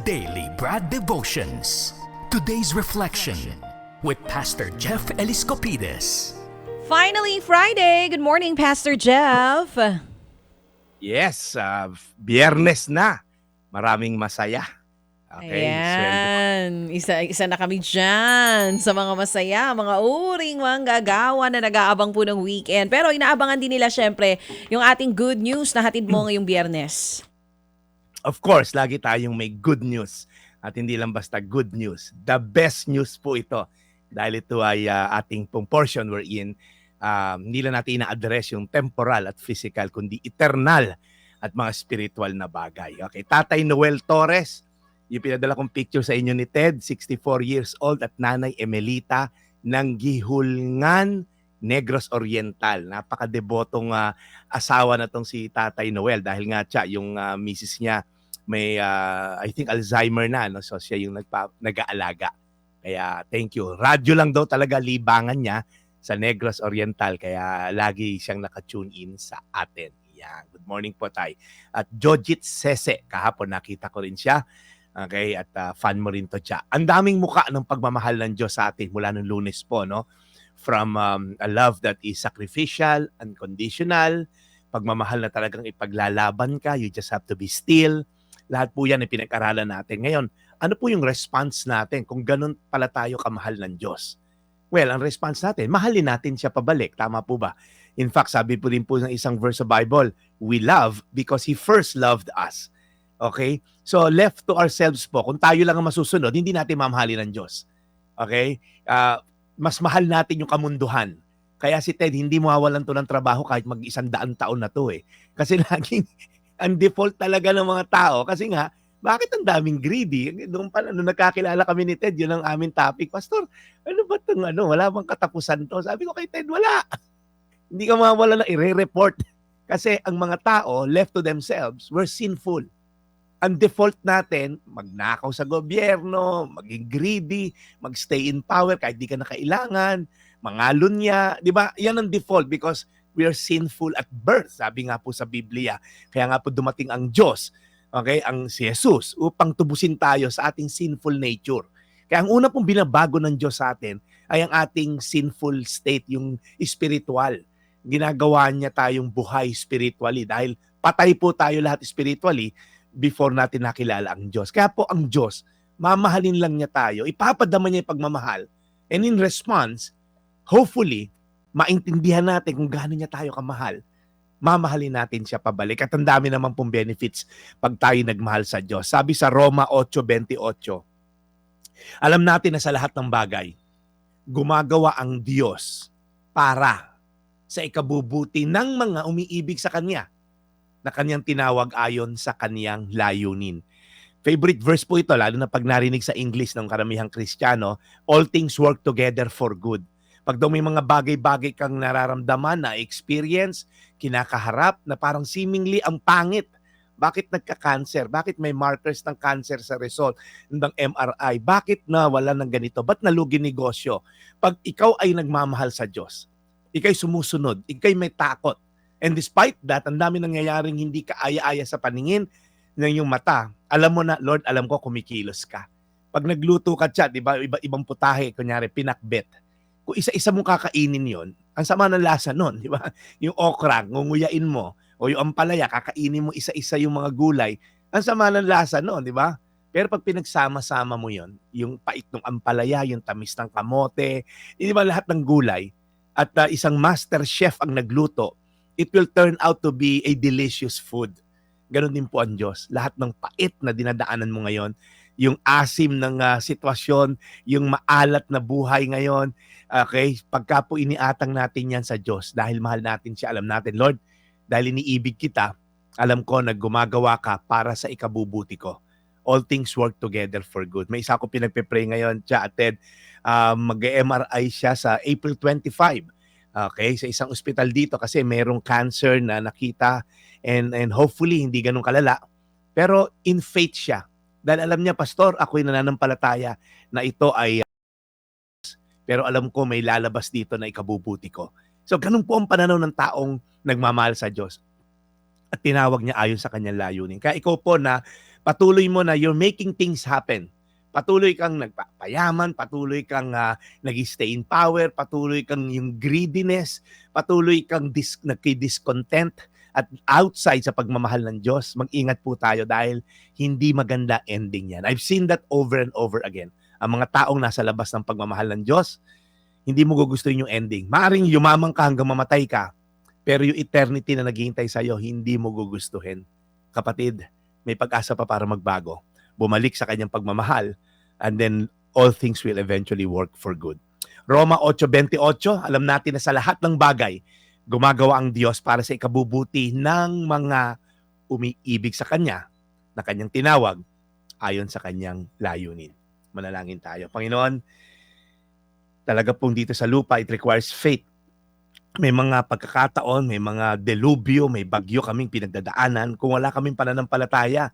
Daily Brad Devotions. Today's reflection with Pastor Jeff Eliscopides. Finally, Friday. Good morning, Pastor Jeff. Yes, ah, biyernes na. Maraming masaya. Okay, sweldo. Ayan. Isa, isa na kami dyan sa mga masaya, mga uring manggagawa na nag-aabang po ng weekend. Pero inaabangan din nila syempre yung ating good news na hatid mo ngayong biyernes. Of course, lagi tayong may good news. At hindi lang basta good news. The best news po ito. Dahil ito ay ah, ating pong portion we're in. Um, hindi lang natin ina-address yung temporal at physical, kundi eternal at mga spiritual na bagay. Okay, Tatay Noel Torres, yung pinadala kong picture sa inyo ni Ted, 64 years old, at Nanay Emelita ng Gihulngan, Negros Oriental. Napakadebotong ah, asawa na tong si Tatay Noel dahil nga siya, yung ah, misis niya may ah, I think Alzheimer na no so siya yung nagpa, nag-aalaga. Kaya thank you. Radyo lang daw talaga libangan niya sa Negros Oriental kaya lagi siyang naka-tune in sa atin. Yan. Good morning po tay. At Jojit Sese, kahapon nakita ko rin siya. Okay, at ah, fan mo rin to siya. Ang daming muka ng pagmamahal ng Diyos sa atin mula nung lunes po, no? From um, a love that is sacrificial, unconditional, pagmamahal na talagang ipaglalaban ka, you just have to be still. Lahat po yan ay pinag-aralan natin. Ngayon, ano po yung response natin kung ganun pala tayo kamahal ng Diyos? Well, ang response natin, mahalin natin siya pabalik. Tama po ba? In fact, sabi po din po ng isang verse sa Bible, we love because He first loved us. Okay? So, left to ourselves po, kung tayo lang ang masusunod, hindi natin mamahalin ng Diyos. Okay? Ah, mas mahal natin yung kamunduhan. Kaya si Ted, hindi mawawalan to ng trabaho kahit mag-isang daan taon na to eh. Kasi laging, ang default talaga ng mga tao, kasi nga, bakit ang daming greedy? Doon pa, nung nagkakilala kami ni Ted, yun ang aming topic. Pastor, ano ba itong ano? Wala bang katapusan to? Sabi ko kay Ted, wala. Hindi ka mawala na i-report. Kasi ang mga tao, left to themselves, were sinful. Ang default natin, magnakaw sa gobyerno, maging greedy, magstay in power kahit di ka na kailangan, mangalunya, di ba? Yan ang default because we are sinful at birth, sabi nga po sa Biblia. Kaya nga po dumating ang Diyos, okay, ang si Jesus, upang tubusin tayo sa ating sinful nature. Kaya ang una pong binabago ng Diyos sa atin ay ang ating sinful state, yung spiritual. Ginagawa niya tayong buhay spiritually dahil patay po tayo lahat spiritually before natin nakilala ang Diyos. Kaya po ang Diyos, mamahalin lang niya tayo, ipapadama niya yung pagmamahal, and in response, hopefully, maintindihan natin kung gaano niya tayo kamahal, mamahalin natin siya pabalik. At ang dami naman pong benefits pag tayo nagmahal sa Diyos. Sabi sa Roma 8.28, alam natin na sa lahat ng bagay, gumagawa ang Diyos para sa ikabubuti ng mga umiibig sa Kanya na Kanyang tinawag ayon sa Kanyang layunin. Favorite verse po ito, lalo na pag narinig sa English ng karamihang Kristiyano, all things work together for good. Pag daw may mga bagay-bagay kang nararamdaman na experience, kinakaharap na parang seemingly ang pangit. Bakit nagka-cancer? Bakit may markers ng cancer sa result ng MRI? Bakit na wala ng ganito? Ba't nalugi negosyo? Pag ikaw ay nagmamahal sa Diyos, ikay sumusunod, ikay may takot. And despite that, ang dami nangyayaring hindi ka aya-aya sa paningin ng iyong mata. Alam mo na, Lord, alam ko kumikilos ka. Pag nagluto ka siya, di ba, iba, ibang putahe, kunyari, pinakbet. Kung isa-isa mong kakainin yon, ang sama ng lasa nun, di ba? Yung okra, ngunguyain mo, o yung ampalaya, kakainin mo isa-isa yung mga gulay, ang sama ng lasa nun, di ba? Pero pag pinagsama-sama mo yon, yung pait ng ampalaya, yung tamis ng kamote, di ba lahat ng gulay, at uh, isang master chef ang nagluto, it will turn out to be a delicious food. Ganon din po ang Diyos. Lahat ng pait na dinadaanan mo ngayon, yung asim ng uh, sitwasyon, yung maalat na buhay ngayon, okay, pagka po iniatang natin yan sa Diyos, dahil mahal natin siya, alam natin, Lord, dahil iniibig kita, alam ko na gumagawa ka para sa ikabubuti ko. All things work together for good. May isa ko pinagpe-pray ngayon, Cha Ted, uh, mag-MRI siya sa April 25 Okay, sa isang ospital dito kasi merong cancer na nakita and and hopefully hindi ganun kalala. Pero in faith siya. Dahil alam niya, Pastor, ako'y nananampalataya na ito ay pero alam ko may lalabas dito na ikabubuti ko. So ganun po ang pananaw ng taong nagmamahal sa Diyos. at tinawag niya ayon sa kanyang layunin. Kaya ikaw po na patuloy mo na you're making things happen. Patuloy kang nagpapayaman, patuloy kang uh, nag-stay in power, patuloy kang yung greediness, patuloy kang dis- nagki-discontent at outside sa pagmamahal ng Diyos, mag-ingat po tayo dahil hindi maganda ending yan. I've seen that over and over again. Ang mga taong nasa labas ng pagmamahal ng Diyos, hindi mo gugustuhin yung ending. Maaring yumamang ka hanggang mamatay ka, pero yung eternity na naghihintay sa'yo, hindi mo gugustuhin. Kapatid, may pag-asa pa para magbago. Bumalik sa kanyang pagmamahal, and then all things will eventually work for good. Roma 8.28, alam natin na sa lahat ng bagay, gumagawa ang Diyos para sa ikabubuti ng mga umiibig sa Kanya na Kanyang tinawag ayon sa Kanyang layunin. Manalangin tayo. Panginoon, talaga pong dito sa lupa, it requires faith. May mga pagkakataon, may mga delubyo, may bagyo kaming pinagdadaanan. Kung wala kaming pananampalataya,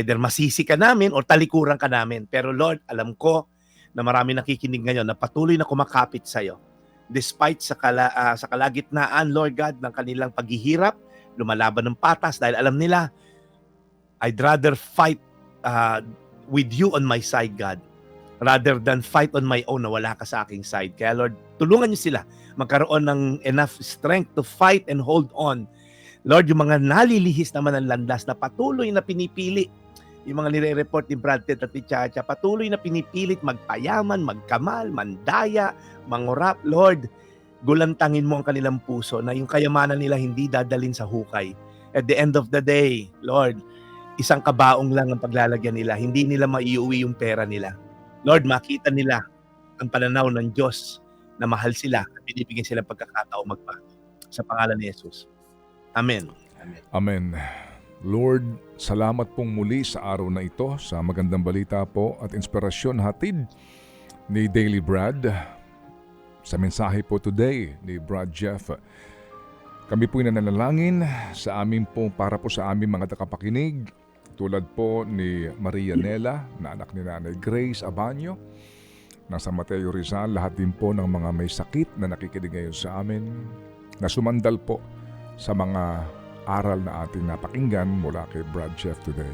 either masisi ka namin o talikuran ka namin. Pero Lord, alam ko na marami nakikinig ngayon na patuloy na kumakapit sa iyo. Despite sa, kala, ah, sa kalagitnaan, Lord God, ng kanilang paghihirap, lumalaban ng patas dahil alam nila, I'd rather fight ah, with you on my side, God, rather than fight on my own na wala ka sa aking side. Kaya Lord, tulungan niyo sila magkaroon ng enough strength to fight and hold on. Lord, yung mga nalilihis naman ng landas na patuloy na pinipili yung mga nire-report ni Brad Pitt at ni Chacha, patuloy na pinipilit magpayaman, magkamal, mandaya, mangurap. Lord, gulantangin mo ang kanilang puso na yung kayamanan nila hindi dadalin sa hukay. At the end of the day, Lord, isang kabaong lang ang paglalagyan nila. Hindi nila maiuwi yung pera nila. Lord, makita nila ang pananaw ng Diyos na mahal sila at binibigyan sila pagkakataong magbago. Sa pangalan ni Jesus. Amen. Amen. Amen. Lord, salamat pong muli sa araw na ito. Sa magandang balita po at inspirasyon hatid ni Daily Brad. Sa mensahe po today ni Brad Jeff. Kami po nananalangin sa amin po para po sa aming mga takapakinig. Tulad po ni Maria Nela na anak ni Nanay Grace Abanyo. Nasa Mateo Rizal, lahat din po ng mga may sakit na nakikinig ngayon sa amin. Na sumandal po sa mga aral na ating napakinggan mula kay Brad Jeff today.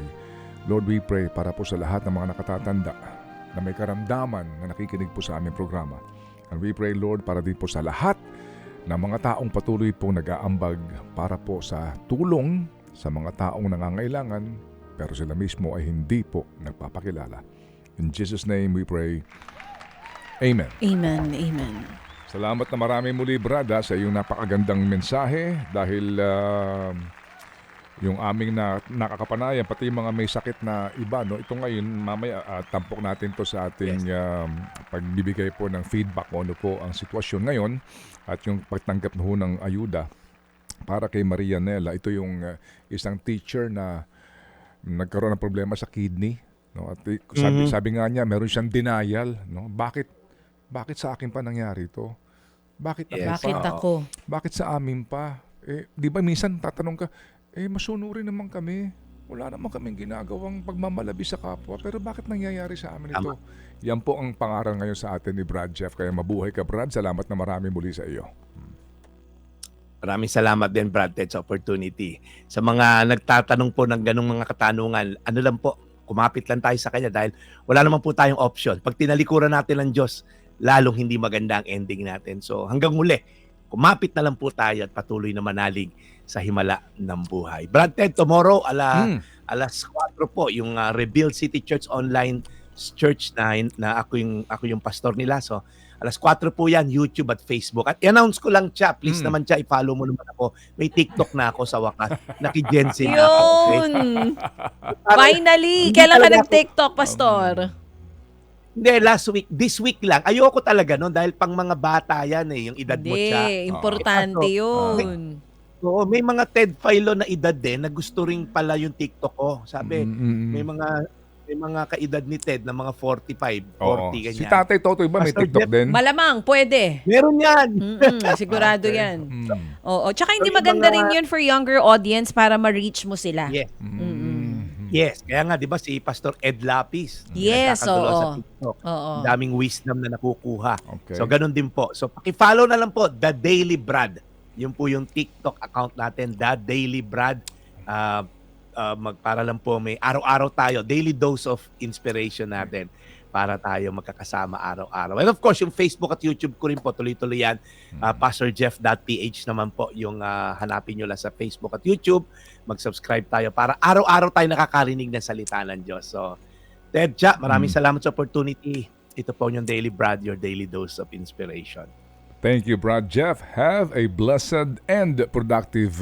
Lord, we pray para po sa lahat ng mga nakatatanda na may karamdaman na nakikinig po sa aming programa. And we pray, Lord, para din po sa lahat ng mga taong patuloy po nag-aambag para po sa tulong sa mga taong nangangailangan pero sila mismo ay hindi po nagpapakilala. In Jesus' name we pray. Amen. Amen, amen. Salamat na marami muli, Brad, ha, sa iyong napakagandang mensahe dahil ah, yung aming na, nakakapanayan, pati yung mga may sakit na iba, no? ito ngayon, mamaya ah, tampok natin to sa ating um, pagbibigay po ng feedback kung ano po ang sitwasyon ngayon at yung pagtanggap na ho ng ayuda para kay Maria Nela. Ito yung ah, isang teacher na nagkaroon ng problema sa kidney. No? At eh, sabi, Mhm. sabi nga niya, meron siyang denial. No? Bakit bakit sa akin pa nangyari ito? Bakit ako Yes. Bakit pa? ako? Bakit sa amin pa? Eh, di ba minsan tatanong ka, eh masunurin naman kami. Wala naman kaming ginagawang pagmamalabi sa kapwa. Pero bakit nangyayari sa amin ito? Yan po ang pangaral ngayon sa atin ni Brad Jeff. Kaya mabuhay ka Brad. Salamat na marami muli sa iyo. Maraming salamat din Brad Ted sa opportunity. Sa mga nagtatanong po ng ganong mga katanungan, ano lang po, kumapit lang tayo sa kanya dahil wala naman po tayong option. Pag tinalikuran natin ng Diyos, lalong hindi maganda ang ending natin. So hanggang huli, kumapit na lang po tayo at patuloy na manalig sa himala ng buhay. Brad Ted, tomorrow ala, Hmm. alas 4 po yung uh, Rebuild City Church Online Church na, na ako yung ako yung pastor nila. So alas 4 po yan YouTube at Facebook. At i-announce ko lang siya, please Hmm. naman siya i-follow mo naman ako. May TikTok na ako sa wakas. Naki-Gen Z na ako. okay? Finally! Kailan ka nag-TikTok, Pastor? Hindi, last week. This week lang. Ayoko talaga no dahil pang mga bata yan eh, yung edad mo siya. Hindi, importante Ah. yun. Oo, may mga Ted Philo na edad din na gusto rin pala yung TikTok ko. Sabi, Mm, mm, mm. may mga may mga kaedad ni Ted na mga 45, 40 Oo. ganyan. Si Tatay Totoy ba may Pastor TikTok Jeff, din? Malamang, pwede. Meron yan. Mm-mm, sigurado Okay. yan. Mm. Oo. Tsaka hindi So, yung maganda mga- rin yun for younger audience para ma-reach mo sila. Yes. Mm. Yes, kaya nga 'di ba si Pastor Ed Lapis. Yes, nagkakagulo sa oo. TikTok. Oo. Ang daming wisdom na nakukuha. Okay. So ganun din po. So paki-follow na lang po The Daily Brad. Yun po yung TikTok account natin, The Daily Brad. ah, ah, mag, para lang po may araw-araw tayo, daily dose of inspiration natin para tayo magkakasama araw-araw. And of course, yung Facebook at YouTube ko rin po, tuloy-tuloy yan. Uh, PastorJeff.ph naman po yung ah, hanapin nyo lang sa Facebook at YouTube. Mag-subscribe tayo para araw-araw tayo nakakarinig ng salita ng Diyos. So, Ted Cha, maraming Mm. salamat sa opportunity. Ito po yung Daily Brad, your daily dose of inspiration. Thank you, Brad Jeff. Have a blessed and productive